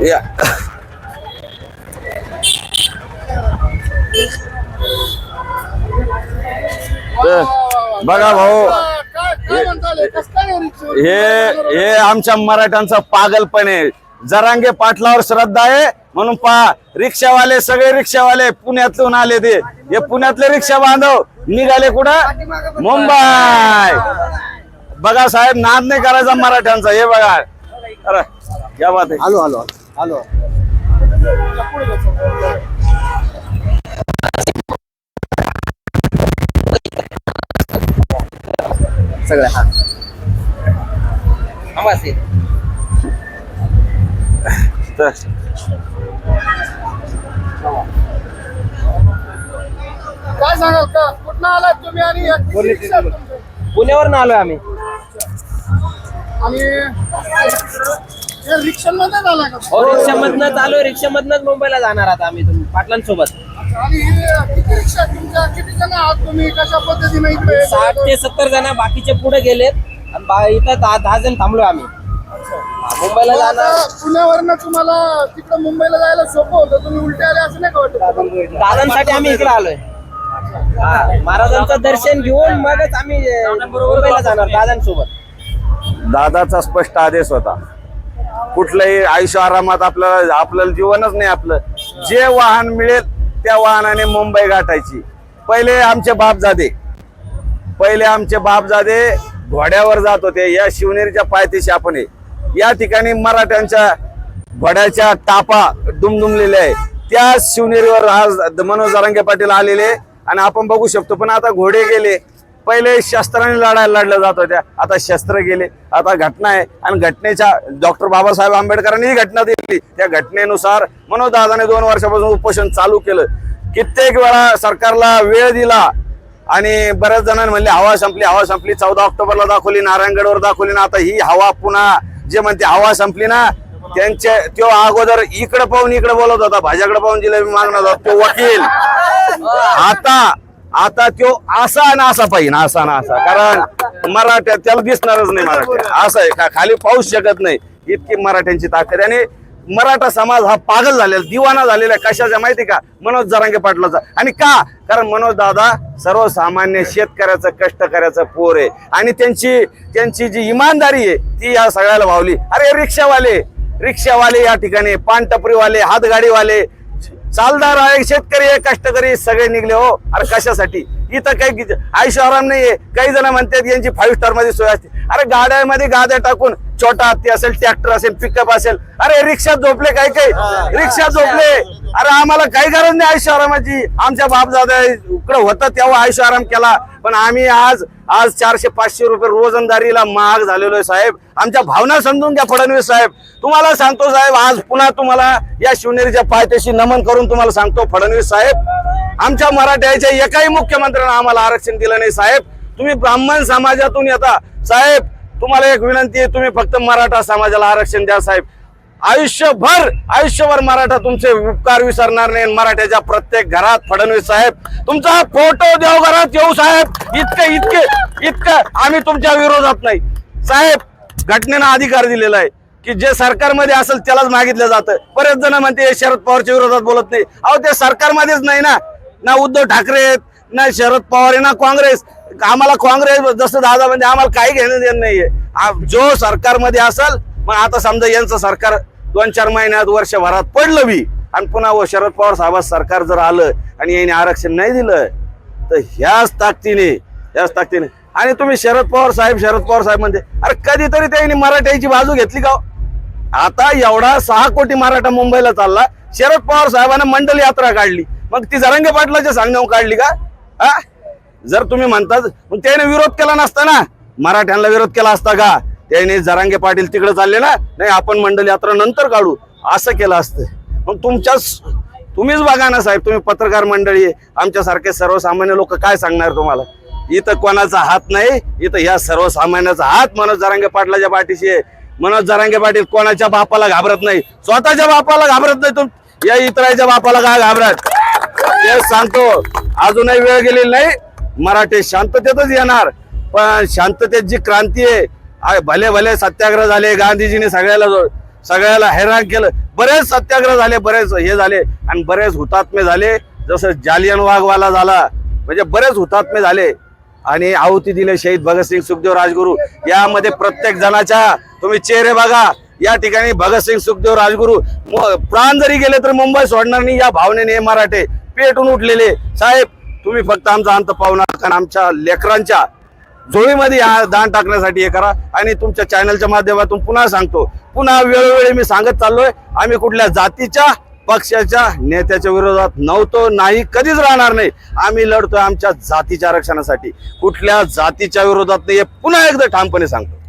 या. बघा भाऊ? हे हे आमच्या मराठ्यांचा पागलपण. आहे जरांगे पाटलावर श्रद्धा आहे म्हणून पहा रिक्षावाले सगळे रिक्षावाले पुण्यातून आले ते. हे पुण्यातले रिक्षा बांधव निघाले कुठं? मुंबई. बघा साहेब नाद नाही करायचा मराठ्यांचा हे बघा. अरे या बात आहे आलो आलो आलो सगळं हा. तर. काय सांगाल का? कुठं आलात तुम्ही आणि या किती तुमच्या? पुण्यावरून आलोय आम्ही. आणि रिक्षांमध्येच आला का हो रिक्षामधनच रिक्षामधनच मुंबईला जाणार आता आम्ही तुम्ही पाटलांसोबत. आणि हे किती रिक्षा आहेत तुमच्या किती जण आहात तुम्ही? कशा पद्धतीने इकडे साठ ते सत्तर जण बाकीचे पुढे गेलेत. आणि बा- इथं दहा दहा जण थांबलोय आम्ही. हा, मुंबईला जाणार. आता पुण्यावरनं तुम्हाला तिकडं मुंबईला जायला सोपं होतं. तुम्ही उलटे आले असं नाही का वाटत दादांसाठी आम्ही इकडे आलोय. हा, महाराजांचं दर्शन घेऊन मगच आम्ही अं, मुंबईला जाणार दादांसोबत. दादाचा स्पष्ट आदेश होता. कुठलंही आयुष्य आरामात आपल्याला आपल्याला जीवनच नाही आपलं. जे वाहन मिळेल त्या वाहनाने मुंबई गाठायची. पहिले आमचे बापजादे पहिले आमचे बापजादे घोड्यावर जात होते. या शिवनेरीच्या पायथ्याशी आपण आहे. या ठिकाणी मराठ्यांच्या घोड्याच्या टापा दुमदुमलेल्या आहे. त्या शिवनेरीवर आज मनोज जरांगे पाटील आलेले आणि आपण बघू शकतो पण आता घोडे गेले. पहिले शस्त्राने लढायला लढल्या जात होत्या. आता शस्त्र गेले आता घटना आहे. आणि घटनेच्या डॉक्टर बाबासाहेब आंबेडकरांनी ही घटना दिली. त्या घटनेनुसार मनोज दादाने दोन वर्षापासून उपोषण चालू केलं. कित्येक वेळा सरकारला वेळ दिला. आणि बऱ्याच जणांनी म्हणले हवा संपली हवा संपली. चौदा ऑक्टोबरला दाखवली नारायणगडवर दाखवली ना. आता ही हवा पुन्हा जे म्हणते हवा संपली ना त्यांचे तो अगोदर इकडे पाहून इकडे बोलत होता. भाज्याकडे पाहून जिलेबी मागणार होता. तो वकील. आता आता तो असा ना असा पाहिजे असा ना असा. कारण मराठ्यात त्याला दिसणारच नाही मराठ्या असं आहे का खाली पाऊस शकत नाही. इतकी मराठ्यांची ताकद आहे. आणि मराठा समाज हा पागल झालेला दिवाना झालेला कशाचा माहिती का? मनोज जरांगे पाटलाचा. आणि का? कारण मनोज दादा सर्वसामान्य शेतकऱ्याचं कष्टकऱ्याचं पोर आहे. आणि त्यांची त्यांची जी इमानदारी आहे ती या सगळ्याला भावली. अरे रिक्षावाले रिक्षावाले या ठिकाणी पानटपरीवाले हातगाडीवाले चालदार आहे शेतकरी आहे कष्टकरी सगळे निघले हो. अरे कशासाठी? इथं काही आयुष्य आराम नाहीये. काही जण म्हणतात यांची फाईव्ह स्टारमध्ये सोय असते. अरे गाड्यामध्ये गाड्या टाकून छोटा हत्ती असेल ट्रॅक्टर असेल पिकअप असेल अरे रिक्षात झोपले काही काही रिक्षात झोपले. अरे आम्हाला काही गरज नाही आयुष्य आरामाची. आमच्या बापदादा इकडं होतं तेव्हा आयुष्य आराम केला. पण आम्ही आज आज चारशे पाचशे रुपये रोजंदारीला महाग झालेलो आहे साहेब. आमच्या भावना समजून घ्या फडणवीस साहेब. तुम्हाला सांगतो साहेब आज पुन्हा तुम्हाला या शिवनेरीच्या पायथ्याशी नमन करून तुम्हाला सांगतो फडणवीस साहेब. आमच्या मराठ्याच्या एकाही मुख्यमंत्र्यांना आम्हाला आरक्षण दिलं नाही साहेब. तुम्ही ब्राह्मण समाजातून येता. साहेब तुम्हाला एक विनंती आहे तुम्ही फक्त मराठा समाजाला आरक्षण द्या साहेब. आयुष्यभर आयुष्यभर मराठा तुमचे उपकार विसरणार नाही. मराठ्याच्या प्रत्येक घरात फडणवीस साहेब तुमचा फोटो देवघरात येऊ साहेब. इतके इतके इतकं आम्ही तुमच्या विरोधात नाही. साहेब घटनेनं अधिकार दिलेला आहे की जे सरकारमध्ये असेल त्यालाच मागितलं जातं. बरेच जण म्हणते शरद पवारच्या विरोधात बोलत नाही. अहो ते सरकारमध्येच नाही ना. ना उद्धव ठाकरे आहेत ना शरद पवार आहे ना काँग्रेस. आम्हाला काँग्रेस जसं दादा म्हणजे आम्हाला काही घेणं देणं नाहीये. आ- जो सरकारमध्ये असेल मग आता समजा यांचं सरकार दोन चार महिन्यात वर्षभरात पडलं बी. आणि पुन्हा शरद पवार साहेब सरकार जर आलं आणि याने आरक्षण नाही दिलं तर ह्याच ताकदीने ह्याच ताकदीने. आणि तुम्ही शरद पवार साहेब शरद पवार साहेब म्हणते अरे कधीतरी त्यांनी मराठ्याची बाजू घेतली का हो? आता एवढा सहा कोटी मराठा मुंबईला चालला शरद पवार साहेबांना मंडल यात्रा काढली. मग ती जरंगे पाटलाच्या सांगण्यावर काढली का? हा? जर तुम्ही म्हणता मग त्याने विरोध केला नसता ना. मराठ्यांना विरोध केला असता का? त्याने जरांगे पाटील तिकडे चालले ना नाही आपण मंडल यात्रा नंतर काढू. असं केलं असतं. मग तुमच्याच तुम्हीच बघा ना साहेब तुम्ही पत्रकार मंडळी आमच्यासारखे सर्वसामान्य लोक काय सांगणार तुम्हाला? इथं कोणाचा हात नाही इथं या सर्वसामान्याचा हात मनोज जरांगे पाटलाच्या पाठीशी आहे. मनोज जरांगे पाटील कोणाच्या बापाला घाबरत नाही. स्वतःच्या बापाला घाबरत नाही तुम या इतराच्या बापाला काय घाबरत? ते सांगतो. अजूनही वेळ गेलेली नाही. मराठी शांततेतच येणार. पण शांततेत जी क्रांती आहे भले भले सत्याग्रह झाले गांधीजीने सगळ्याला सगळ्याला हैराण केलं. बरेच सत्याग्रह झाले बरेच हे झाले आणि बरेच हुतात्मे झाले. जसं जालियन वाघवाला झाला म्हणजे बरेच हुतात्मे झाले. आणि आहुती दिले शहीद भगतसिंग सुखदेव राजगुरू. यामध्ये प्रत्येक जणाच्या तुम्ही चेहरे बघा. या ठिकाणी भगतसिंग सुखदेव राजगुरू. प्राण जरी गेले तर मुंबई सोडणार नाही. या भावनेने मराठे पेटून उठलेले. साहेब तुम्ही फक्त आमचा अंत पाहुणार कारण आमच्या लेकरांच्या झोळीमध्ये हा दान टाकण्यासाठी हे करा. आणि तुमच्या चॅनलच्या माध्यमातून पुन्हा सांगतो. पुन्हा वेळोवेळी मी सांगत चाललोय. आम्ही कुठल्या जातीच्या पक्षाच्या नेत्याच्या विरोधात नव्हतो नाही कधीच राहणार नाही. आम्ही लढतोय आमच्या जातीच्या आरक्षणासाठी. कुठल्या जातीच्या विरोधात नाही हे पुन्हा एकदा ठामपणे सांगतो.